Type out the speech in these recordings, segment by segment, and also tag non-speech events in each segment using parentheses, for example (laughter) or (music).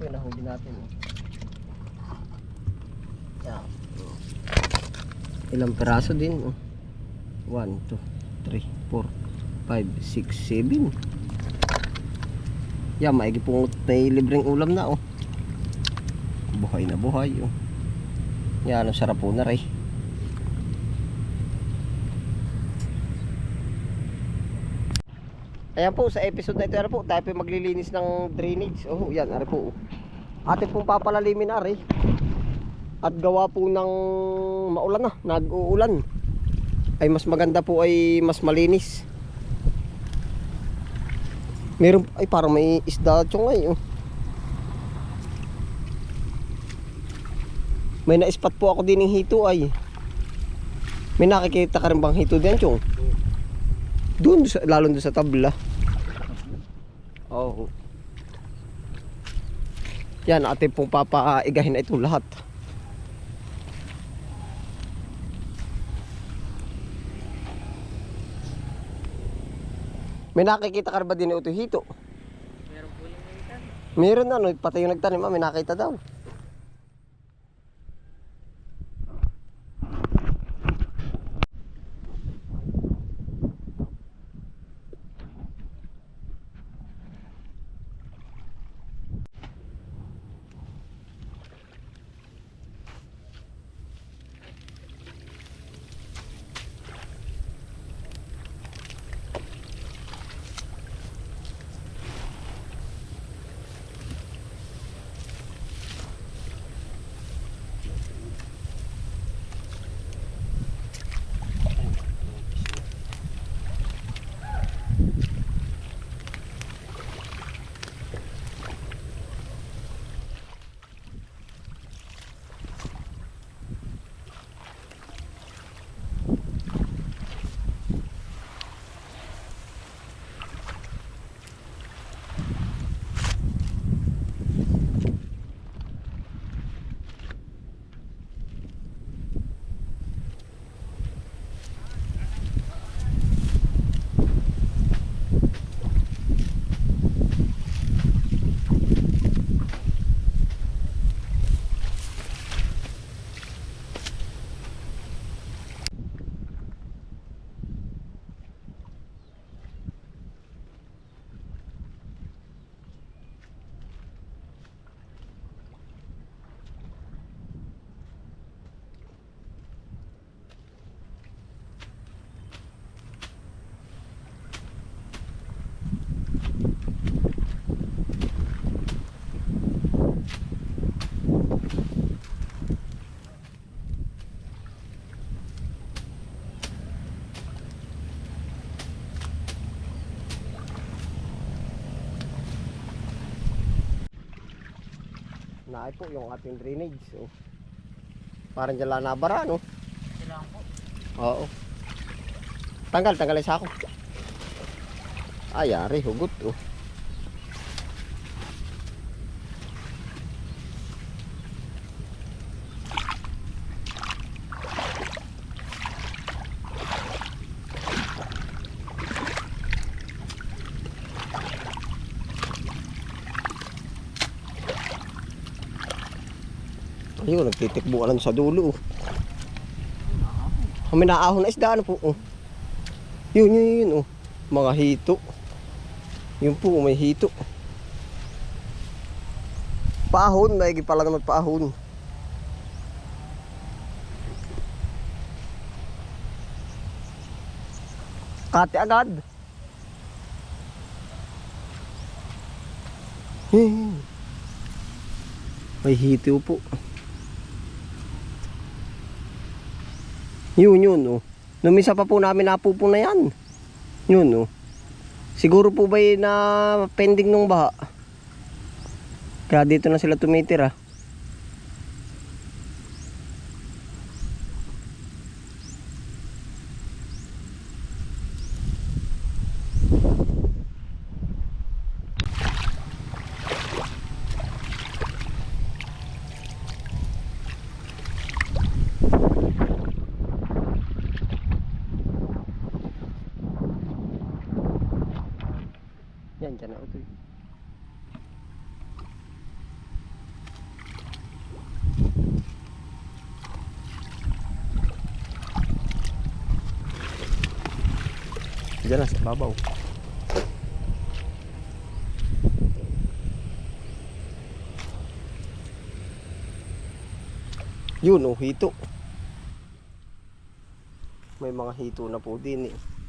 po yung nahuli natin. Oh. Yan. Ilang peraso din. Oh. 1, 2, 3, 4, 5, 6, 7. Yan, maigi pong may libreng ulam na. Oh. Buhay na buhay. Oh. Yan, ang sarap po na rin. Ayan po, sa episode na ito, ano po, tayo po maglilinis ng drainage. Oh, yan, ano po. Atin pong papalalimin ari. At gawa po ng maulan na, nag-uulan. Ay mas maganda po ay mas malinis. Meron, ay parang may isda tiyong ay. Oh. May na-spot po ako din ng hito ay. May nakikita ka rin bang hito din tiyong? Doon, lalo doon sa tabla. Oo. Yan, atin pong papaigahin na ito lahat. May nakikita ka ba din ito hito? Meron po yung ikan. Meron ano, pati yung nagtanim, ah, may nakita daw. Naay po yung ating drainage. Oh. Parang dyan lang nabara, no? Kailangan po. Oo. Tanggal, tanggalin sa ako. Ay, ari, hugot. Oh. Ka lang sa dulo. Oh. Oh, may naahon na isda ano po. Oh. Yun, yun, yun. Oh. Mga hito. Yun po, may hito. Paahon, may pala naman paahon. Kati agad. May hito po. Yun, yun, oh. Numisa pa po namin napupo na yan. Yun, oh. Siguro po ba na pending nung baha? Kaya dito na sila tumitira. Diyan sa babaw. Yun oh, hito. May mga hito na po din eh.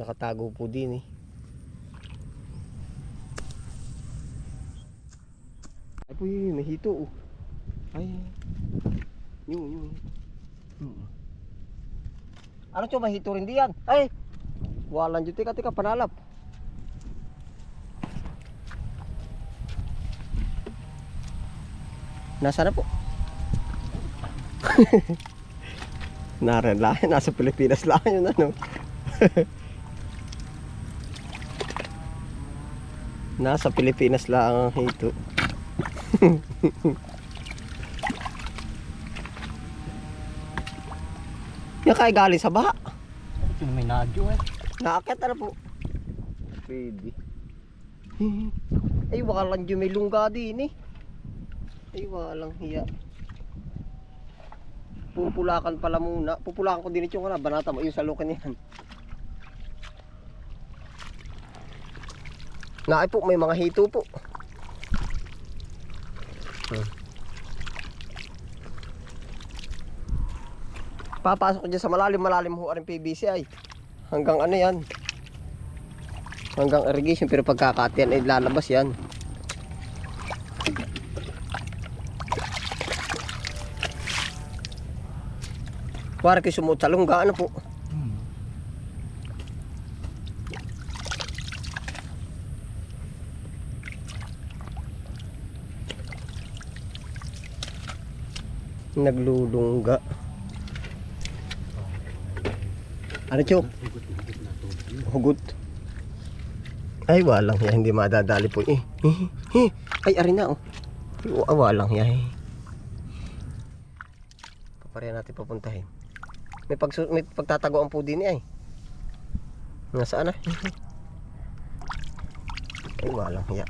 Nakatago po din eh. Ay po yun, may hito oh. Ay. Yun, yun. Ano to, may rin diyan. Ay! Walang dyan. Tika, tika, panalap. Nasa na po? (laughs) Naran lang, nasa Pilipinas lang yun ano. (laughs) Nasa Pilipinas lang ang hito. (laughs) Yan kaya galing sa baha. Ito may nadyo eh. Nakakit na po. Pwede. (laughs) Ay, walang dyan may lungga din eh. Ay, walang hiya. Pupulakan pala muna. Pupulakan ko din ito na. Banata mo yung salukan yan. Naay po, may mga hito po. Hmm. Papasok dyan sa malalim, malalim ho rin PVC ay. Hanggang ano yan. Hanggang irrigation pero pagkakatian ay lalabas yan. Para kayo sumot sa lungga, ano po? Naglulungga. Ano chok? Hugot. Ay, walang yan. Hindi madadali po. Eh, eh, eh. Ay, ari na oh. Ay, wa- walang yan. Eh. Papareha natin papuntahin. May, pag may pagtatagoan po din eh. Nasaan na? Ay, walang. Eh,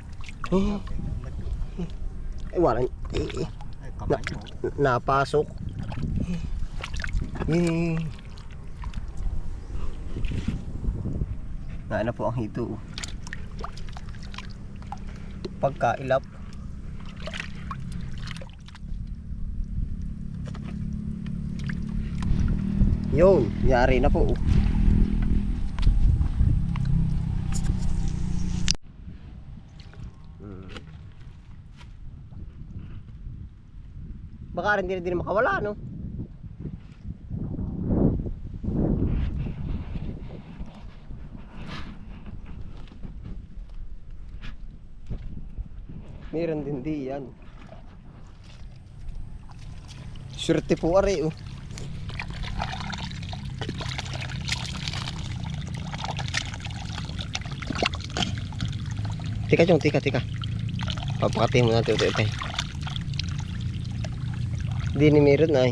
ay, walang. Eh, eh. Ay, kamay mo. Napasok. Eh. Na na po ang hito. Pagkailap. Yun, yari na po. Baka rin din din makawala, no? Meron din di yan. Swerte po ari oh. Tika chong, tika, tika. Papakatiin mo natin ito, ito. Hindi ni meron ay.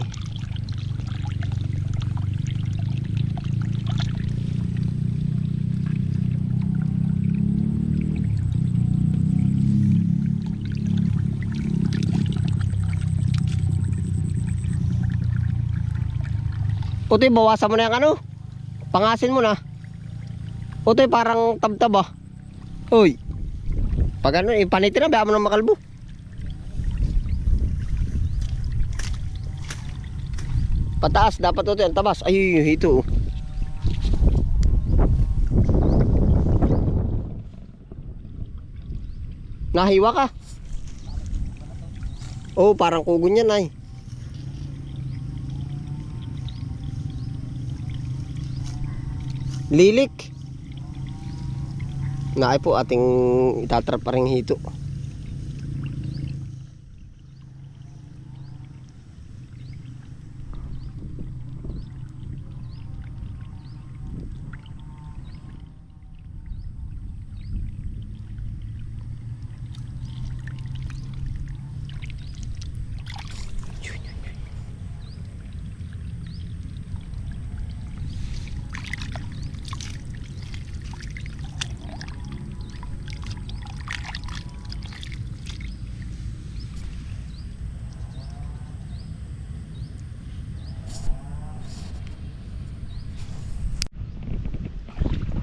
Utoy, bawasan mo na yung ano. Pangasin mo na. Utoy, parang tabtab ah. Uy. Pag ano, ipanitin na, bayaan mo na makalbo. Pataas, dapat ito yung tabas. Ay, ito. Nahiwa ka. Oh, parang kugon yan ay. Lilik. Naay po ating itatrap pa rin hito.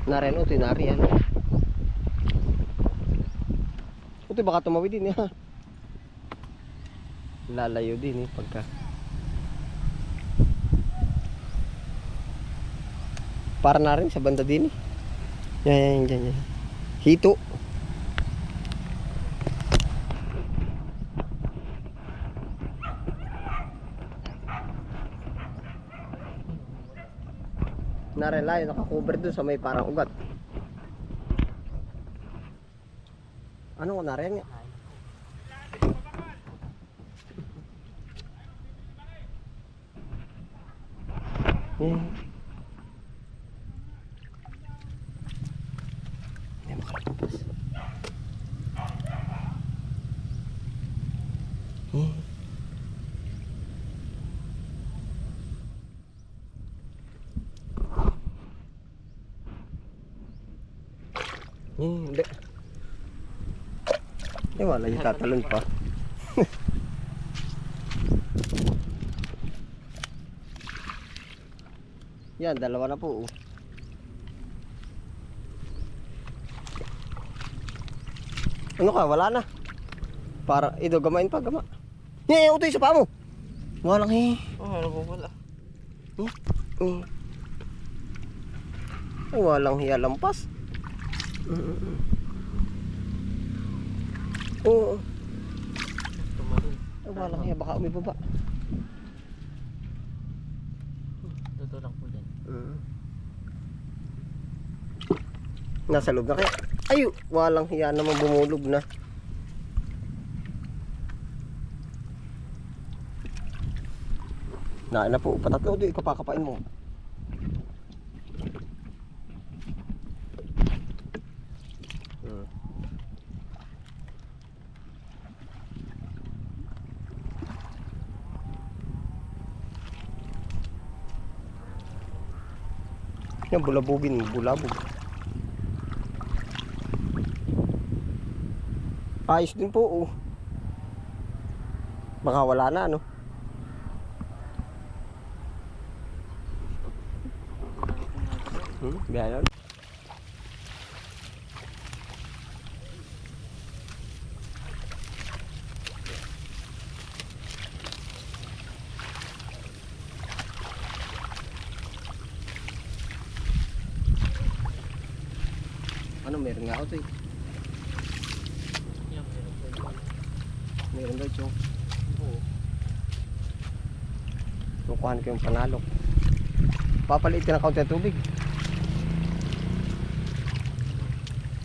Naren, utoy, nari, ano. Utoy, baka tumawid din, ha. Lalayo din, eh, pagka. Para na rin sa banda din, eh. Yan, yan, yan, yan. Hito. Narelayo, nakakover dun sa may parang ugat. Ano ko naren nga? Hmm. Hindi makalabas. Hmm. Hmm, Hindi. Eh, wala yung tatalon pa. (laughs) Yan, dalawa na po. oh. Ano ka, wala na. Para, ito, gamain pa, gama. Eh, utoy sa paa mo. Walang eh. Oh, ano po wala. Mm. Ay, walang hiya lampas. Mm. Oo. Tumalun. Ay, walang hiya, baka umibaba. Totoo lang po dyan. Mm. Nasa loob na kaya. Ay, walang hiya naman bumulog na. Na na po, patatlo di kapakapain mo. Yan, bulabugin bulabog. Ayos din po, oh. Baka wala na, ano? Hmm, ganyan. Ako to eh. Meron daw chong. Kukuhan ko yung panalo. Papalitin ng kaunti ng tubig.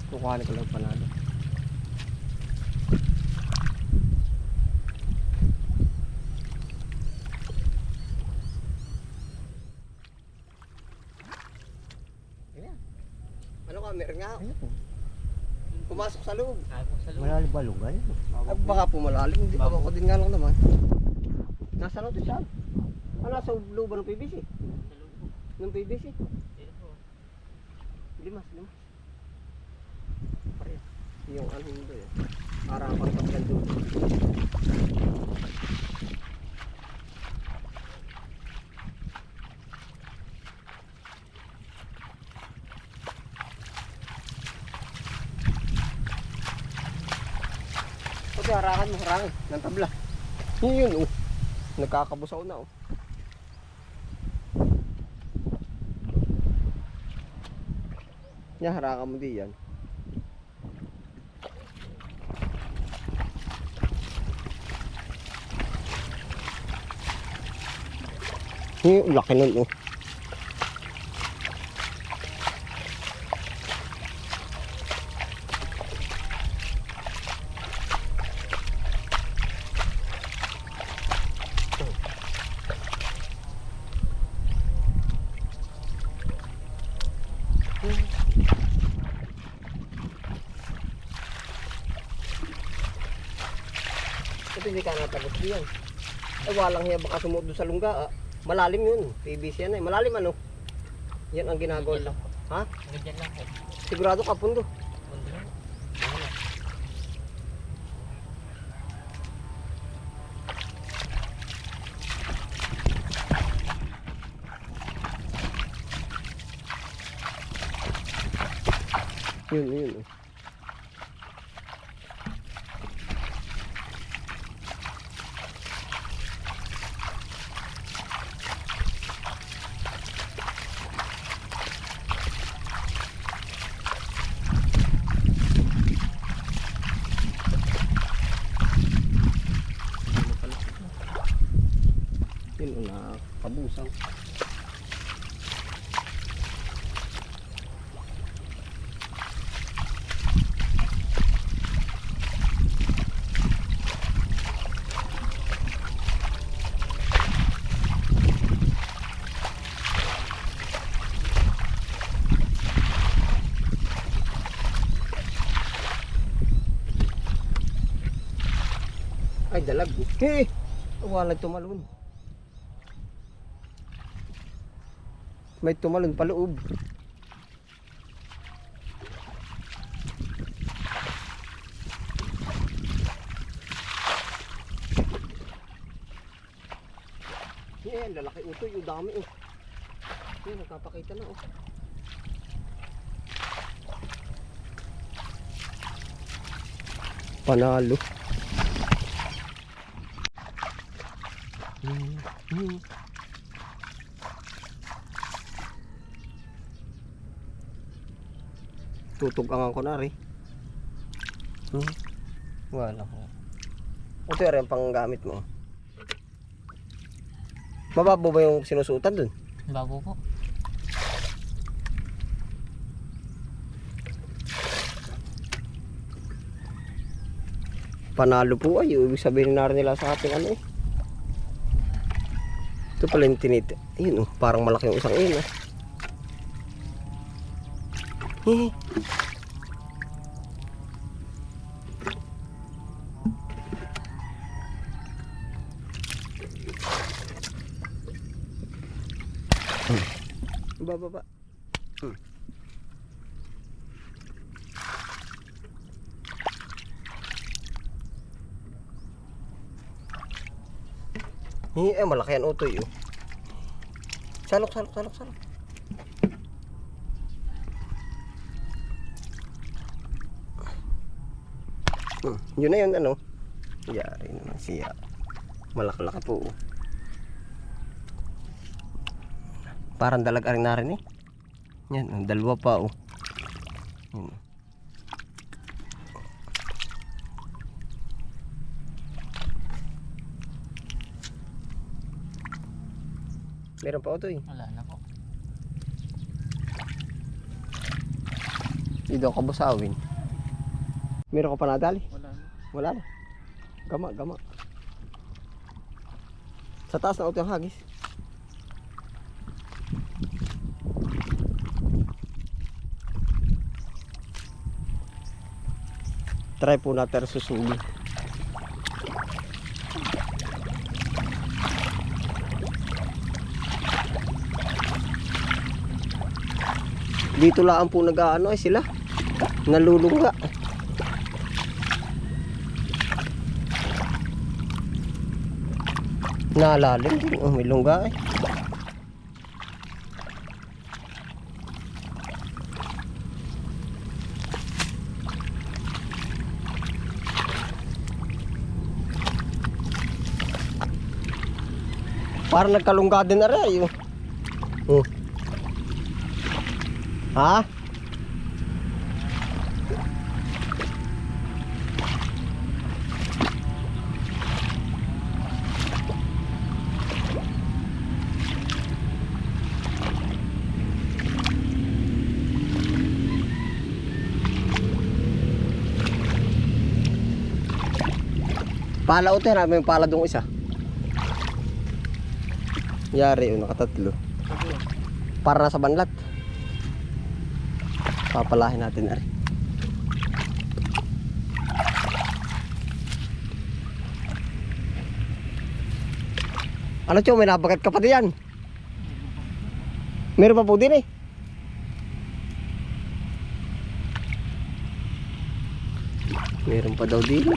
Kukuhan ko lang yung panalo. Ayan. Ano ka, meron nga. Pumasok sa loob. Kaya po sa loob. Malalim ba lugar? Ay, baka pumalalim. Hindi Bago. ako din nga lang naman. Nasa ano to siya? Ah, nasa loob ng po. Ng po. Limas, limas. Pare. Yung ano hindi eh. Para kaplan doon. Pati harakan mo, harangan. Ng tabla. Yun yun, oh. Nagkakabusaw na, oh. Yan, harangan mo di yan. Yung laki nun, oh. Hindi ka natagos diyan. Ay walang hiya baka sumuot doon sa lungga. Ah. Malalim yun. PVC yan eh. Malalim ano? Yan ang ginagawa. Po. Ha? Ganyan lang po. Sigurado ka pundo. Lang. Ano? Yun, yun. oh. Ano pala? Yun, oh, nakabusang. Ay, dalag. Eh, wala tumalon. May tumalon pa loob. Yan, lalaki utoy, yung dami oh. Yan, nagpapakita na oh. Panalo. Hmm, hmm. Tutugangan ko na rin. Hmm. Wala ko. Ito rin ang panggamit mo. Mababaw ba yung sinusutan dun? Bago po. Panalo po ay. Ibig sabihin na nila sa ating ano eh. Ito pala yung tinit. Ayun oh, parang malaki yung isang yun ah. Hehe. Ba, ba, ba. Hmm. Eh, eh, malaki yan utoy oh. Salok, salok, salok, salok. Hmm, yun na yun, ano? Yari naman siya. Malaki-laki po. oh. Parang dalag rin na rin eh. Yan, ang dalawa pa oh. Yun. Meron pa utoy. Wala na po. Hindi daw kabusawin. Meron ka pa nadali? Wala na. Wala na. Gama, gama. Sa taas na auto yung hagis. Try po natin susugi. Dito lang po nag-ano ay sila. Nalulunga. Nalalim din. Oh, may lungga eh. Parang nagkalungga din na rin. Oh. Oh. Ha? Pala utin, may pala dong isa. Yari, oh, nakatatlo. Para nasa banlat. Papalahin natin ari. Ano tiyo, may nabagat ka pa diyan. Meron pa po din eh. Meron pa daw din.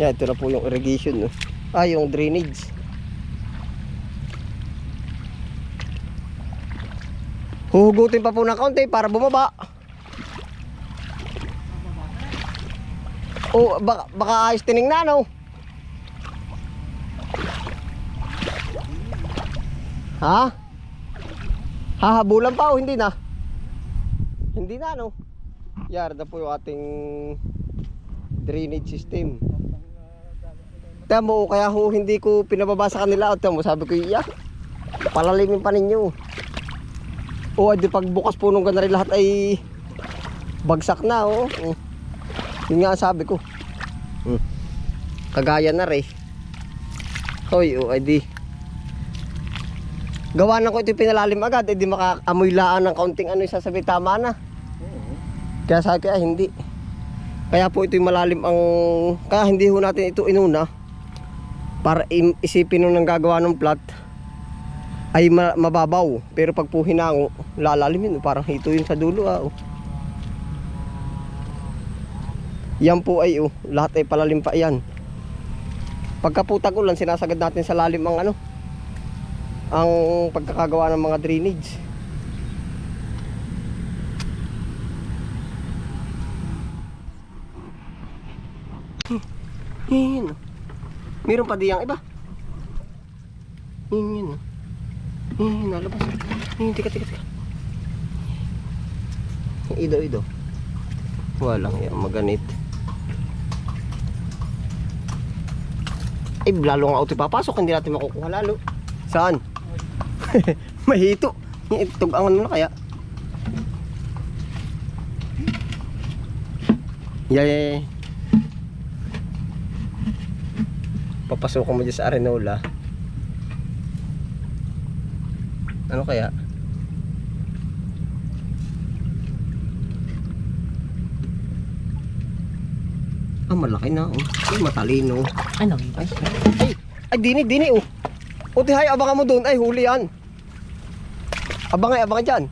Yan, ito na po yung irrigation. No? Ah, yung drainage. Huhugutin pa po ng kaunti para bumaba. O, baka, baka ayos tinignan, no? Ha? Hahabulan pa o hindi na? Hindi na, no? Yar na po yung ating drainage system. Tiyan mo, kaya ho hindi ko pinababa sa kanila. Tiyan mo, sabi ko, iya, palalimin pa ninyo. O, di pagbukas po nung ganari lahat ay bagsak na, oh. oh. Yun nga sabi ko. Hmm. Kagaya na rin. Hoy, oh, ay di. Gawa na ko ito pinalalim agad, eh di makaamoy laan ng kaunting ano yung sasabi, tama na. Kaya sabi ko, ah, hindi. Kaya po ito yung malalim ang... Kaya hindi ho natin ito inuna. Para isipin nung gagawa ng plot ay ma- mababaw. Pero pag po hinango, lalalim yun. Parang ito yun sa dulo. Ah, oh. Yan po ay oh, lahat ay palalim pa yan. Pagka po sinasagad natin sa lalim ang ano, ang pagkakagawa ng mga drainage. Yan. Meron pa diyang iba. Yan, yan. Yan, nalabas. Yan, tika, tika, tika. Ido, ido. Walang yan, maganit. Ay, lalo nga auto papasok, hindi natin makukuha lalo. Saan? (laughs) Mahito. Itog ang ano na kaya. Yeah, yeah, yeah. Papasukan mo dyan sa Arenola. Ano kaya? Ah, malaki na. Oh. Ay, matalino. Ano? Ay, ay, ay, dini, dini, oh. O, tihay, abangan mo doon. Ay, huli yan. Abangay, abangan dyan.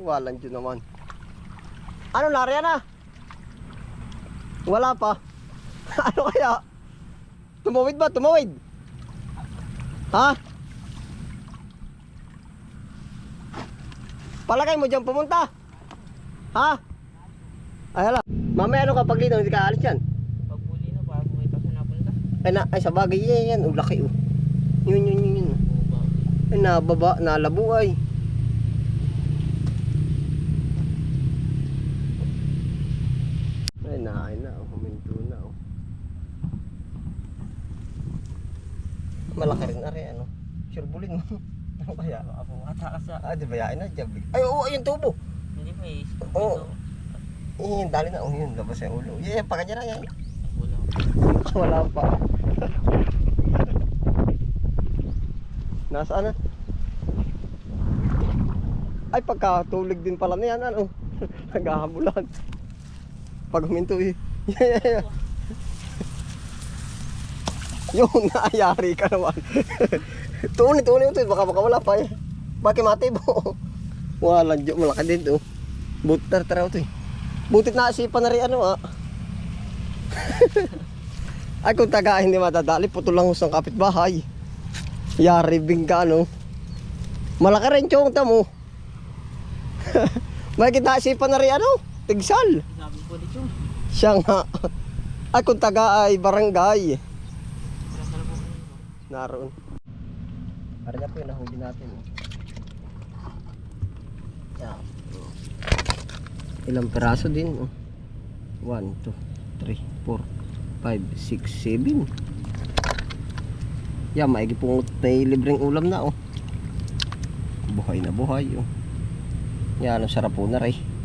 Walang dyan naman. Ano, Larya na? Wala pa. (laughs) ano kaya? Tumawid ba? Tumawid? Ha? Palagay mo dyan pumunta? Ha? Ay, hala. Mamaya ano kapag dito, hindi ka alis yan. Pag huli na, bago kita sa napunta. Ay, na, ay sa bagay yan, yan. Oh, laki oh. Yun, yun, yun, yun. Ay, nababa, nalabo ay. Ay, na, oh. huminto na, oh. Malaki rin na rin, ano. Surbulin mo. (laughs) ano kaya? Ako, atakas sa... Ah, di ba yain na, jabig. Ay, oo, ayun tubo. Hindi may... Oo. Eh, dali na, oh, yun, labas yung ulo. Yeah, pa kanya na yan. Wala. (laughs) Wala pa. (laughs) Nasaan na? Ay, pagkatulig din pala na yan, ano? Naghahabulan. Pag huminto eh. Yeah, yeah, yeah. Yung (laughs) naayari ka naman. tuuni, tuuni ito. Baka baka wala pa eh. Bakit mati mo? (laughs) Wala, dyan. Malaki din to. Butar taraw to eh. Butit na asipan na rin ano ah. (laughs) Ay kung taga hindi matadali, puto lang husang kapitbahay. Yari bing ka ano. Malaki rin chong mo. May kinasipan na rin ano, tigsal. Sabi ko dito. Siya nga. Ay kung taga ay barangay. Wala sa labo ko nito. Naroon. Para na po yung nahuli natin. Yan. Ilang peraso din. Oh. 1, 2, 3, 4, 5, 6, 7. Yan, maigi pong may libreng ulam na. Oh. Buhay na buhay. Oh. Yan, ang sarap po na rin.